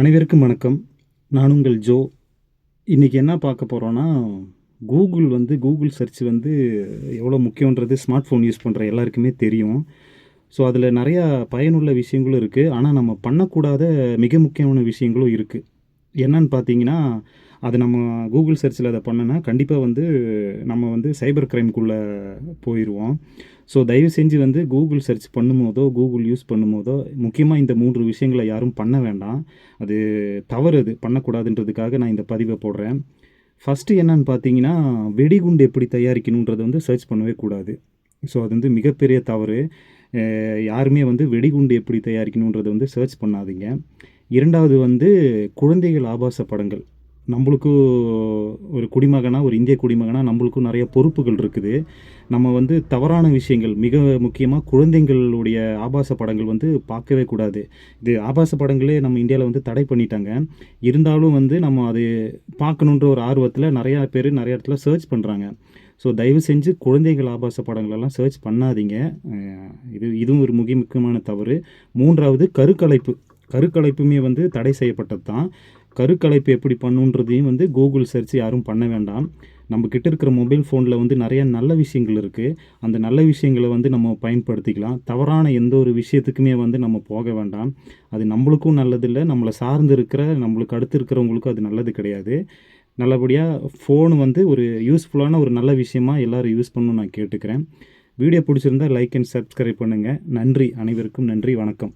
அனைவருக்கும் வணக்கம். நான் உங்கள் ஜோ. இன்றைக்கி என்ன பார்க்க போகிறோன்னா கூகுள் வந்து கூகுள் சர்ச் வந்து எவ்வளோ முக்கியன்றது ஸ்மார்ட் ஃபோன் யூஸ் பண்ணுற எல்லாருக்குமே தெரியும். ஸோ அதில் நிறையா பயனுள்ள விஷயங்களும் இருக்குது ஆனால் நம்ம பண்ணக்கூடாத மிக முக்கியமான விஷயங்களும் இருக்குது என்னன்னு பார்த்தீங்கன்னா அது நம்ம கூகுள் சர்ச்சில் அதை பண்ணனா கண்டிப்பாக வந்து நம்ம வந்து சைபர் க்ரைம்குள்ளே போயிடுவோம் ஸோ தயவு செஞ்சு வந்து கூகுள் சர்ச் பண்ணும்போதோ கூகுள் யூஸ் பண்ணும்போதோ முக்கியமாக இந்த மூன்று விஷயங்களை யாரும் பண்ண வேண்டாம். அது தவறு அது. பண்ணக்கூடாதுன்றதுக்காக நான் இந்த பதிவை போடுறேன். ஃபஸ்ட்டு என்னன்னு பார்த்தீங்கன்னா வெடிகுண்டு எப்படி தயாரிக்கணுன்றதை வந்து சர்ச் பண்ணவே கூடாது. ஸோ அது வந்து மிகப்பெரிய தவறு. யாருமே வந்து வெடிகுண்டு எப்படி தயாரிக்கணுன்றதை வந்து சர்ச் பண்ணாதீங்க. இரண்டாவது வந்து குழந்தைகள் ஆபாச படங்கள். நம்மளுக்கும் ஒரு குடிமகனாக ஒரு இந்திய குடிமகனாக நம்மளுக்கும் நிறைய பொறுப்புகள் இருக்குது. நம்ம வந்து தவறான விஷயங்கள் மிக முக்கியமாக குழந்தைங்களுடைய ஆபாச படங்கள் வந்து பார்க்கவே கூடாது. இது ஆபாச படங்களே நம்ம இந்தியாவில் வந்து தடை பண்ணிட்டாங்க. இருந்தாலும் வந்து நம்ம அது பார்க்கணுன்ற ஒரு ஆர்வத்தில் நிறையா பேர் நிறைய இடத்துல சர்ச் பண்ணுறாங்க ஸோ தயவு செஞ்சு குழந்தைகள் ஆபாச படங்களெல்லாம் சர்ச் பண்ணாதீங்க. இது இதுவும் ஒரு மிக முக்கியமான தவறு. மூன்றாவது கருக்கலைப்பு. கருக்கலைப்புமே வந்து தடை செய்யப்பட்டது தான் கருக்கலைப்பு எப்படி பண்ணுன்றதையும் வந்து கூகுள் சர்ச் யாரும் பண்ண வேண்டாம். நம்ம கிட்ட இருக்கிற மொபைல் ஃபோனில் வந்து நிறைய நல்ல விஷயங்கள் இருக்குது அந்த நல்ல விஷயங்களை வந்து நம்ம பயன்படுத்திக்கலாம். தவறான எந்த ஒரு விஷயத்துக்குமே வந்து நம்ம போக வேண்டாம். அது நம்மளுக்கும் நல்லதில்லை. நம்மளை சார்ந்து இருக்கிற நம்மளுக்கு அடுத்து இருக்கிறவங்களுக்கும் அது நல்லது கிடையாது. நல்லபடியாக ஃபோன் வந்து ஒரு யூஸ்ஃபுல்லான ஒரு நல்ல விஷயமா எல்லோரும் யூஸ் பண்ணணும் நான் கேட்டுக்கிறேன். வீடியோ பிடிச்சிருந்தா லைக் அண்ட் சப்ஸ்கிரைப் பண்ணுங்கள் நன்றி. அனைவருக்கும் நன்றி. வணக்கம்.